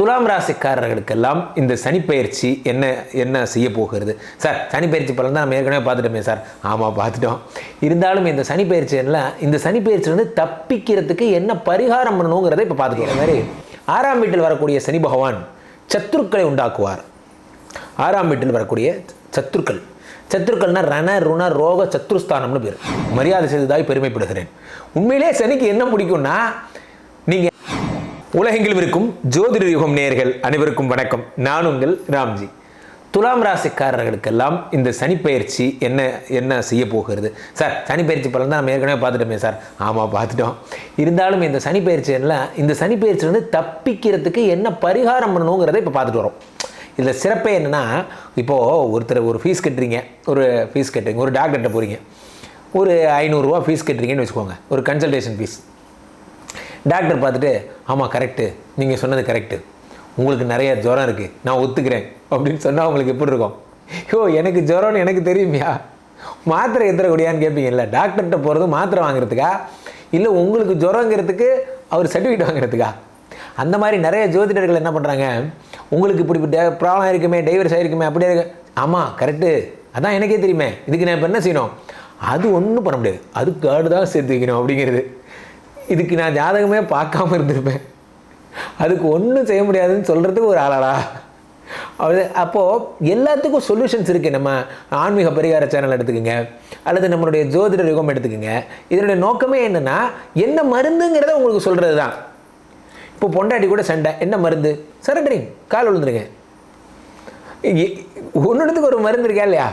துலாம் ராசிக்காரர்களுக்கெல்லாம் இந்த சனிப்பெயர்ச்சி என்ன என்ன செய்ய போகிறது? சார் சனிப்பெயர்ச்சி பலன் தான் நம்ம ஏற்கனவே பார்த்துட்டோமே சார். ஆமாம் பார்த்துட்டோம். இருந்தாலும் இந்த சனிப்பெயர்ச்சி எல்லாம் இந்த சனிப்பெயர்ச்சியிலிருந்து தப்பிக்கிறதுக்கு என்ன பரிகாரம் பண்ணணுங்கிறதை இப்போ பார்த்துக்கலாம் மாதிரி ஆறாம் வீட்டில் வரக்கூடிய சனி பகவான் சத்துருக்களை உண்டாக்குவார். ஆறாம் வீட்டில் வரக்கூடிய சத்துருக்கள். சத்துருக்கள்னா ரண ருண ரோக சத்ருஸ்தானம்னு பேர். மரியாதை செய்ததாய் பெருமைப்படுகிறேன். உண்மையிலே சனிக்கு என்ன பிடிக்கும்னா உலகெங்கிலும் இருக்கும் ஜோதிட யுகம் நேயர்கள் அனைவருக்கும் வணக்கம். நான் உங்கள் ராம்ஜி. துலாம் ராசிக்காரர்களுக்கெல்லாம் இந்த சனிப்பயிற்சி என்ன என்ன செய்ய போகிறது? சார் சனிப்பயிற்சி பலன் தான் நம்ம ஏற்கனவே பார்த்துட்டோமே சார். ஆமாம் பார்த்துட்டோம். இருந்தாலும் இந்த சனிப்பயிற்சி எல்லாம் இந்த சனிப்பெயர்ச்சியிலிருந்து தப்பிக்கிறதுக்கு என்ன பரிகாரம் பண்ணணுங்கிறத இப்போ பார்த்துட்டு வரோம். இதில் சிறப்பே என்னென்னா இப்போது ஒருத்தர் ஒரு ஃபீஸ் கட்டுறீங்க ஒரு ஃபீஸ் கட்டுறீங்க ஒரு டாக்டர்கிட்ட போகிறீங்க ஒரு ஐநூறுரூவா ஃபீஸ் கட்டுறீங்கன்னு வச்சுக்கோங்க. ஒரு கன்சல்டேஷன் ஃபீஸ் டாக்டர் பார்த்துட்டு ஆமாம் கரெக்டு நீங்கள் சொன்னது கரெக்டு உங்களுக்கு நிறைய ஜுரம் இருக்குது நான் ஒத்துக்கிறேன். அப்படின்னு சொன்னால் உங்களுக்கு எப்படி இருக்கும்? யோ எனக்கு ஜுரம்னு எனக்கு தெரியுமியா? மாத்திரை எத்தரக்கூடியான்னு கேட்பீங்கல்ல டாக்டர்கிட்ட போகிறது மாத்திரை வாங்குறதுக்கா? இல்லை உங்களுக்கு ஜுரங்கிறதுக்கு அவர் சர்டிஃபிகேட் வாங்குறதுக்கா? அந்த மாதிரி நிறைய ஜோதிடர்கள் என்ன பண்ணுறாங்க உங்களுக்கு இப்படி ப்ராப்ளம் இருக்குமே டைவர்ஸ் ஆகிருக்குமே அப்படியே இருக்கு. ஆமாம் கரெக்டு அதான் எனக்கே தெரியுமே. இதுக்கு நான் இப்போ என்ன செய்யணும்? அது ஒன்றும் பண்ண முடியாது. அதுக்கு காடு தான் சேர்த்து வைக்கணும். அப்படிங்கிறது. இதுக்கு நான் ஜாதகமே பார்க்காம இருந்திருப்பேன். அதுக்கு ஒன்றும் செய்ய முடியாதுன்னு சொல்கிறதுக்கு ஒரு ஆளாடா. அது அப்போது எல்லாத்துக்கும் சொல்யூஷன்ஸ் இருக்குது நம்ம. ஆன்மீக பரிகார சேனல் எடுத்துக்கோங்க. அல்லது நம்மளுடைய ஜோதிட யுகம் எடுத்துக்கோங்க. இதனுடைய நோக்கமே என்னென்னா என்ன மருந்துங்கிறத உங்களுக்கு சொல்கிறது தான் இப்போ பொண்டாட்டி கூட சண்டை. என்ன மருந்து? சரண்டரிங் கால் விழுந்துருங்க ஒன்றுத்துக்கு ஒரு மருந்து இருக்கா இல்லையா?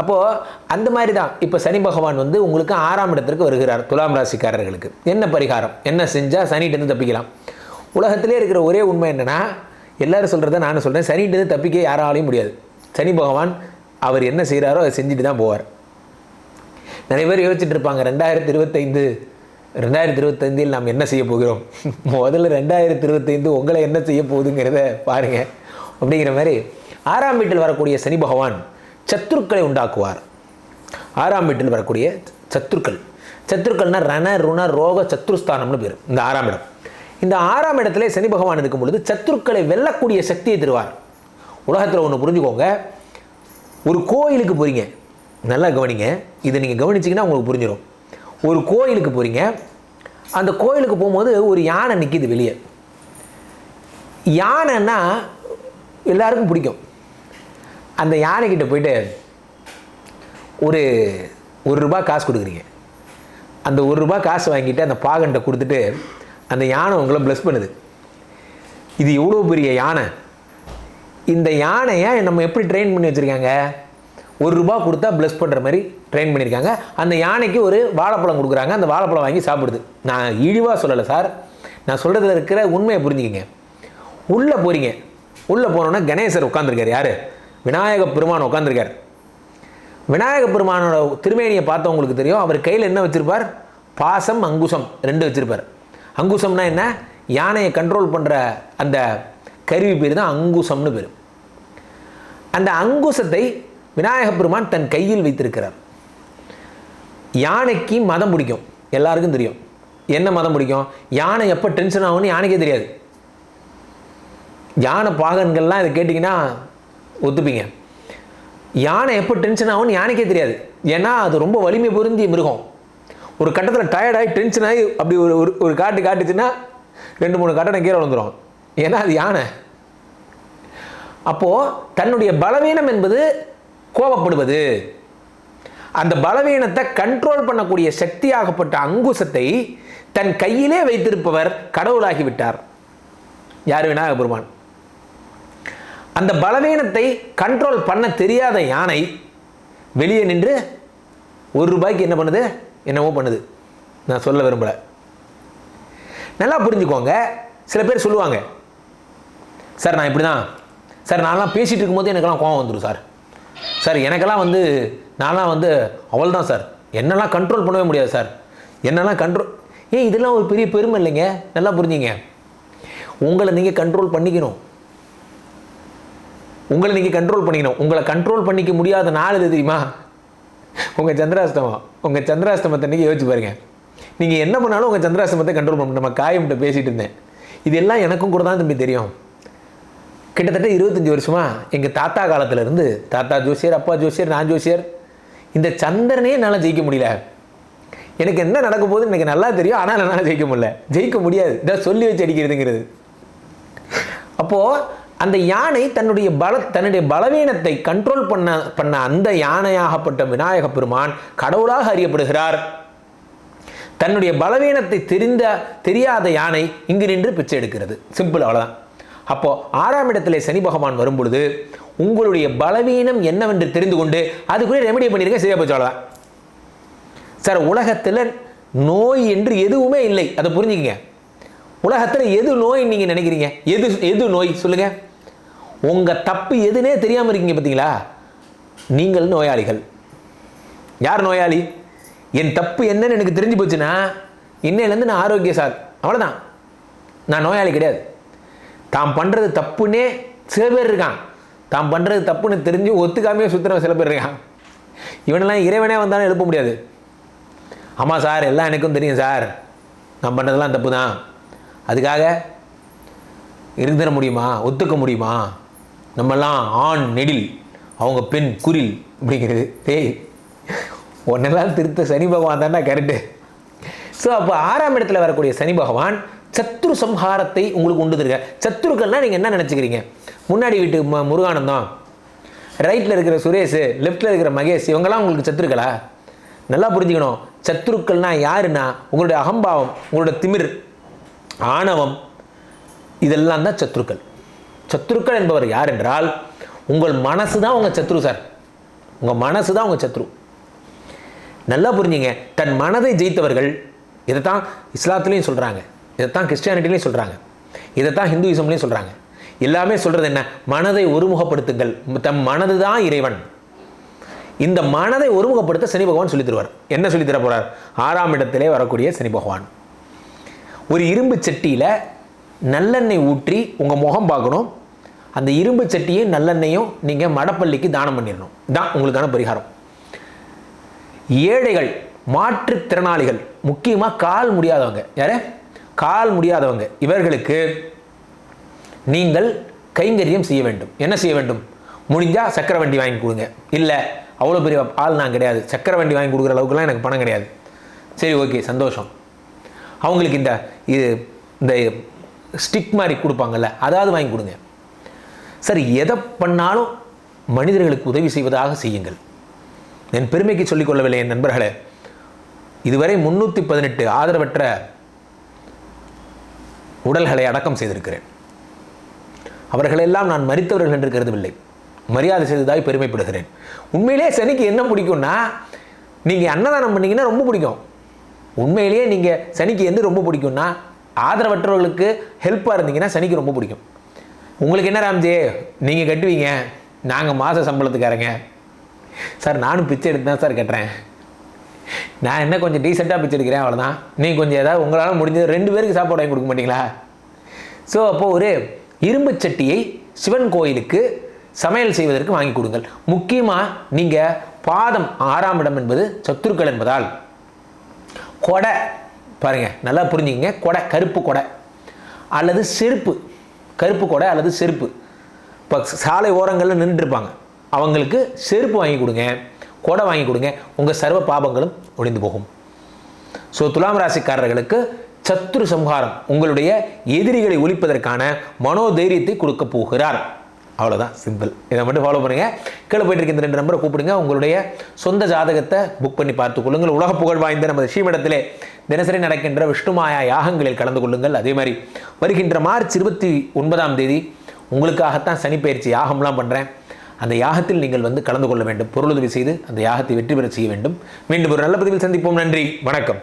அப்போது அந்த மாதிரி தான் இப்போ சனி பகவான் வந்து உங்களுக்கு ஆறாம் இடத்திற்கு வருகிறார் துலாம் ராசிக்காரர்களுக்கு. என்ன பரிகாரம்? என்ன செஞ்சால் சனிகிட்டேருந்து தப்பிக்கலாம். உலகத்திலே இருக்கிற ஒரே உண்மை என்னென்னா எல்லோரும் சொல்கிறத நானும் சொல்கிறேன் சனிகிட்டேருந்து தப்பிக்க யாராலையும் முடியாது. சனி பகவான் அவர் என்ன செய்கிறாரோ அதை செஞ்சுட்டு தான் போவார். நிறைய பேர் யோசிச்சுட்டு இருப்பாங்க ரெண்டாயிரத்தி இருபத்தைந்து ரெண்டாயிரத்தி இருபத்தைந்தில் நாம் என்ன செய்ய போகிறோம்? முதல்ல ரெண்டாயிரத்தி இருபத்தைந்து உங்களை என்ன செய்ய போகுதுங்கிறத பாருங்கள் அப்படிங்கிற மாதிரி ஆறாம் வீட்டில் வரக்கூடிய சனி பகவான் சத்துருக்களை உண்டாக்குவார். ஆறாம் வீட்டில் வரக்கூடிய சத்துருக்கள். சத்துருக்கள்னால் ரண ருண ரோக சத்ருஸ்தானம்னு பேர். இந்த ஆறாம் இடம். இந்த ஆறாம் இடத்துல சனி பகவான் இருக்கும் பொழுது சத்துருக்களை வெல்லக்கூடிய சக்தியை தருவார். உலகத்தில் ஒன்று புரிஞ்சுக்கோங்க. ஒரு கோயிலுக்கு போகிறீங்க நல்லா கவனிங்க. இதை நீங்கள் கவனிச்சிங்கன்னா உங்களுக்கு புரிஞ்சிடும் ஒரு கோயிலுக்கு போகிறீங்க அந்த கோயிலுக்கு போகும்போது ஒரு யானை நிற்கிது வெளியே. யானைன்னா எல்லாருக்கும் பிடிக்கும். அந்த யானைக்கிட்ட போயிட்டு ஒரு ஒரு ரூபா காசு கொடுக்குறீங்க. அந்த ஒரு ரூபா காசு வாங்கிட்டு அந்த பாகன்ட்ட கொடுத்துட்டு அந்த யானை உங்களை ப்ளஸ் பண்ணுது. இது எவ்வளோ பெரிய யானை? இந்த யானையை நம்ம எப்படி ட்ரெயின் பண்ணி வச்சுருக்காங்க? ஒரு ரூபா கொடுத்தா ப்ளஸ் பண்ணுற மாதிரி ட்ரெயின் பண்ணியிருக்காங்க. அந்த யானைக்கு ஒரு வாழைப்பழம் கொடுக்குறாங்க. அந்த வாழைப்பழம் வாங்கி சாப்பிடுது. நான் இழிவாக சொல்லலை சார். நான் சொல்கிறதுல இருக்கிற உண்மையை புரிஞ்சுக்கிங்க. உள்ளே போகிறீங்க உள்ளே போனோன்னா கணேசர் உட்காந்துருக்கார் யார்? விநாயக பெருமான் உட்காந்துருக்கார் விநாயக பெருமானோட திருமேனியை பார்த்தவங்களுக்கு தெரியும். அவர் கையில் என்ன வச்சுருப்பார்? பாசம் அங்குசம் ரெண்டு வச்சுருப்பார். அங்குசம்னா என்ன? யானையை கண்ட்ரோல் பண்ணுற அந்த கருவி பேர் தான் அங்குசம்னு பேர். அந்த அங்குசத்தை விநாயக பெருமான் தன் கையில் வைத்திருக்கிறார். யானைக்கு மதம் பிடிக்கும். எல்லாருக்கும் தெரியும். என்ன மதம் பிடிக்கும்? யானை எப்போ டென்ஷன் ஆகும்னு யானைக்கே தெரியாது. யானை பாகன்கள்லாம் இதை கேட்டிங்கன்னா ஒத்துப்பீங்க. யானை எப்போ டென்ஷன் ஆகும்னு யானைக்கே தெரியாது. ஏன்னா அது ரொம்ப வலிமை பொருந்திய மிருகம். ஒரு கட்டத்தில் டயர்டாகி டென்ஷன் ஆகி அப்படி ஒரு ஒரு ஒரு காட்டு காட்டுச்சுன்னா ரெண்டு மூணு கட்டணம் கீழே வந்துடும் ஏன்னா அது யானை. அப்போது தன்னுடைய பலவீனம் என்பது கோபப்படுவது. அந்த பலவீனத்தை கண்ட்ரோல் பண்ணக்கூடிய சக்தியாகப்பட்ட அங்குசத்தை தன் கையிலே வைத்திருப்பவர் கடவுளாகிவிட்டார் யார் விநாயக பெருமான்? அந்த பலவீனத்தை கண்ட்ரோல் பண்ண தெரியாத யானை வெளியே நின்று ஒரு ரூபாய்க்கு என்ன பண்ணுது? என்னவோ பண்ணுது. நான் சொல்ல விரும்பலை. நல்லா புரிஞ்சுக்கோங்க. சில பேர் சொல்லுவாங்க சார் நான் இப்படி தான் சார் நான்லாம் பேசிகிட்டு இருக்கும்போது எனக்கெல்லாம் கோவம் வந்துடும் சார். சார் எனக்கெல்லாம் வந்து நான்லாம் வந்து அவள் தான் சார். என்னெல்லாம் கண்ட்ரோல் பண்ணவே முடியாது சார். என்னெல்லாம் கண்ட்ரோல் ஏன் இதெல்லாம் ஒரு பெரிய பெருமை இல்லைங்க. நல்லா புரிஞ்சுங்க. உங்களை நீங்கள் கண்ட்ரோல் பண்ணிக்கணும். உங்களை நீங்கள் கண்ட்ரோல் பண்ணிக்கணும். உங்களை கண்ட்ரோல் பண்ணிக்க முடியாத நாள் எது தெரியுமா? உங்கள் சந்திராஷ்டமம். உங்கள் சந்திராஷ்டமத்தை அன்றைக்கி யோசிச்சு பாருங்க. நீங்கள் என்ன பண்ணாலும் உங்கள் சந்திராஷ்டமத்தை கண்ட்ரோல் பண்ண நம்ம காயம்கிட்ட பேசிகிட்டு இருந்தேன். இதெல்லாம் எனக்கும் கூட தான் தம்பி தெரியும். கிட்டத்தட்ட இருபத்தஞ்சி வருஷமாக எங்கள் தாத்தா காலத்திலேருந்து தாத்தா ஜோசியர் அப்பா ஜோசியர் நான் ஜோசியர் இந்த சந்திரனே என்னால் ஜெயிக்க முடியல. எனக்கு என்ன நடக்க போகுதுன்னு எனக்கு நல்லா தெரியும். ஆனால் என்னால் ஜெயிக்க முடியல. ஜெயிக்க முடியாது. இதை சொல்லி வச்சு அடிக்கிறதுங்கிறது. அப்போது அந்த யானை தன்னுடைய பல தன்னுடைய பலவீனத்தை கண்ட்ரோல் பண்ண பண்ண அந்த யானையாகப்பட்ட விநாயக பெருமான் கடவுளாக அறியப்படுகிறார். தன்னுடைய பலவீனத்தை தெரிந்த தெரியாத யானை இங்கு நின்று பிச்சை எடுக்கிறது. சிம்பிள் அவ்வளோதான் அப்போ ஆறாம் இடத்திலே சனி பகவான் வரும்பொழுது உங்களுடைய பலவீனம் என்னவென்று தெரிந்து கொண்டு அதுக்குள்ளே ரெமெடி பண்ணிருங்க சரியா போச்சு அவ்வளோதான் சார் உலகத்தில் நோய் என்று எதுவுமே இல்லை. அதை புரிஞ்சுக்கங்க. உலகத்தில் எது நோய் நீங்கள் நினைக்கிறீங்க? எது எது நோய்? சொல்லுங்கள் உங்கள் தப்பு எதுனே தெரியாமல் இருக்கீங்க பார்த்தீங்களா நீங்கள் நோயாளிகள். யார் நோயாளி? என் தப்பு என்னன்னு எனக்கு தெரிஞ்சு போச்சுன்னா இன்னையிலேருந்து நான் ஆரோக்கிய சார் அவ்வளோதான் நான் நோயாளி கிடையாது. தாம் பண்ணுறது தப்புன்னே சில பேர் இருக்கான் தாம் பண்ணுறது தப்புன்னு தெரிஞ்சு ஒத்துக்காமையே சுற்றுற சில பேர் இருக்கான். இவனெல்லாம் இறைவனே வந்தாலும் எழுப்ப முடியாது. ஆமாம் சார் எல்லாம் எனக்கும் தெரியும் சார். நான் பண்ணுறதெல்லாம் தப்பு தான் அதுக்காக இருந்துட முடியுமா? ஒத்துக்க முடியுமா? நம்மெல்லாம் ஆண் நெடில் அவங்க பெண் குரில் அப்படிங்கிறது. டேய் ஒன்னெல்லாம் திருத்த சனி பகவான் தானே கரெக்டு ஸோ அப்போ ஆறாம் இடத்துல வரக்கூடிய சனி பகவான் சத்ரு சம்ஹாரத்தை உங்களுக்கு உண்டு தருக சத்ருக்கள்னா நீங்கள் என்ன நினச்சிக்கிறீங்க? முன்னாடி வீட்டு ம முருகானந்தம் ரைட்டில் இருக்கிற சுரேஷ் லெஃப்ட்டில் இருக்கிற மகேஷ் இவங்கெல்லாம் உங்களுக்கு சத்துருக்களா நல்லா புரிஞ்சுக்கணும். சத்ருக்கள்னால் யாருன்னா? உங்களுடைய அகம்பாவம் உங்களோட திமிர். ஆணவம் இதெல்லாம் தான் சத்துருக்கள் சத்துருக்கள் என்பவர் யார் என்றால் உங்கள் மனசு தான் உங்கள் சத்ரு சார் உங்கள் மனசு தான் உங்கள் சத்ரு. நல்லா புரிஞ்சுங்க. தன் மனதை ஜெயித்தவர்கள் இதைத்தான் இஸ்லாத்துலேயும் சொல்கிறாங்க இதைத்தான் கிறிஸ்டியானிட்டிலையும் சொல்கிறாங்க இதைத்தான் ஹிந்துயிசம்லையும் சொல்கிறாங்க எல்லாமே சொல்கிறது என்ன? மனதை ஒருமுகப்படுத்துங்கள். தம் மனது தான் இறைவன். இந்த மனதை ஒருமுகப்படுத்த சனி பகவான் சொல்லித் தருவார். என்ன சொல்லித் தர போகிறார் ஆறாம் இடத்திலே வரக்கூடிய சனி பகவான். ஒரு இரும்பு சட்டியில் நல்லெண்ணெய் ஊற்றி உங்கள் முகம் பார்க்கணும். அந்த இரும்பு சட்டியும் நல்லெண்ணெயும் நீங்கள் மடப்பள்ளிக்கு தானம் பண்ணிடணும். தான் உங்களுக்கான பரிகாரம். ஏழைகள் மாற்றுத்திறனாளிகள் முக்கியமாக கால் முடியாதவங்க. யார்? கால் முடியாதவங்க. இவர்களுக்கு நீங்கள் கைங்கரியம் செய்ய வேண்டும். என்ன செய்ய வேண்டும்? முடிஞ்சால் சக்கரை வண்டி வாங்கி கொடுங்க. இல்லை அவ்வளோ பெரிய ஆள் நான் கிடையாது. சக்கரை வண்டி வாங்கி கொடுக்குற அளவுக்குலாம் எனக்கு பணம் கிடையாது. சரி ஓகே சந்தோஷம். அவங்களுக்கு இந்த இது இந்த ஸ்டிக் மாதிரி கொடுப்பாங்கல்ல அதாவது வாங்கி கொடுங்க. சரி எதை பண்ணாலும் மனிதர்களுக்கு உதவி செய்வதாக செய்யுங்கள். என் பெருமைக்கு சொல்லிக்கொள்ளவில்லை என் நண்பர்களே. இதுவரை முன்னூற்றி பதினெட்டு ஆதரவற்ற உடல்களை அடக்கம் செய்திருக்கிறேன். அவர்களெல்லாம் நான் மறித்தவர்கள் என்று கருதவில்லை. மரியாதை செய்ததாய் பெருமைப்படுகிறேன். உண்மையிலே சனிக்கு என்ன பிடிக்கும்னா நீங்கள் அன்னதானம் பண்ணிங்கன்னா ரொம்ப பிடிக்கும். உண்மையிலேயே நீங்கள் சனிக்கு எந்த ரொம்ப பிடிக்கும்னா ஆதரவற்றவர்களுக்கு ஹெல்ப்பாக இருந்தீங்கன்னா சனிக்கு ரொம்ப பிடிக்கும். உங்களுக்கு என்ன ராம்ஜே? நீங்கள் கட்டுவீங்க. நாங்கள் மாத சம்பளத்துக்காரங்க. சார் நானும் பிச்சை எடுத்து தான் சார் கட்டுறேன். நான் என்ன கொஞ்சம் டீசெண்டாக பிச்சை எடுக்கிறேன் அவ்வளோதான் நீங்கள் கொஞ்சம் ஏதாவது உங்களால் முடிஞ்சது ரெண்டு பேருக்கு சாப்பாடு வாங்கி கொடுக்க மாட்டீங்களா? ஸோ அப்போது ஒரு இரும்பு சட்டியை சிவன் கோயிலுக்கு சமையல் செய்வதற்கு வாங்கி கொடுங்கள். முக்கியமாக நீங்கள் பாதம் ஆறாம் இடம் என்பது சத்துருக்கள் என்பதால். கொடை. பாருங்க நல்லா புரிஞ்சுக்கங்க. கொடை கருப்பு கொடை. அல்லது செருப்பு. கருப்பு கொடை அல்லது செருப்பு. இப்போ சாலை ஓரங்களில் நின்றுருப்பாங்க அவங்களுக்கு செருப்பு வாங்கி கொடுங்க. கொடை வாங்கி கொடுங்க. உங்கள் சர்வ பாபங்களும் ஒழிந்து போகும். ஸோ துலாம் ராசிக்காரர்களுக்கு சத்துரு சம்ஹாரம் உங்களுடைய எதிரிகளை ஒழிப்பதற்கான மனோதைரியத்தை கொடுக்க போகிறார். அவ்வளோதான் சிம்பிள் இதை மட்டும் ஃபாலோ பண்ணுங்க. கீழே போயிட்டு இருக்க இந்த ரெண்டு நம்பரை கூப்பிடுங்க. உங்களுடைய சொந்த ஜாதகத்தை புக் பண்ணி பார்த்துக்கொள்ளுங்கள் உலக புகழ் வாய்ந்த நமது ஸ்ரீமடத்திலே தினசரி நடக்கின்ற விஷ்ணுமாயா யாகங்களில் கலந்து கொள்ளுங்கள். அதே மாதிரி வருகின்ற மார்ச் இருபத்தி ஒன்பதாம் தேதி உங்களுக்காகத்தான் சனிப்பயிற்சி யாகம்லாம் பண்ணுறேன் அந்த யாகத்தில் நீங்கள் வந்து கலந்து கொள்ள வேண்டும். பொருளுதவி செய்து அந்த யாகத்தை வெற்றி பெற செய்ய வேண்டும். மீண்டும் ஒரு நல்ல பதிவில் சந்திப்போம். நன்றி. வணக்கம்.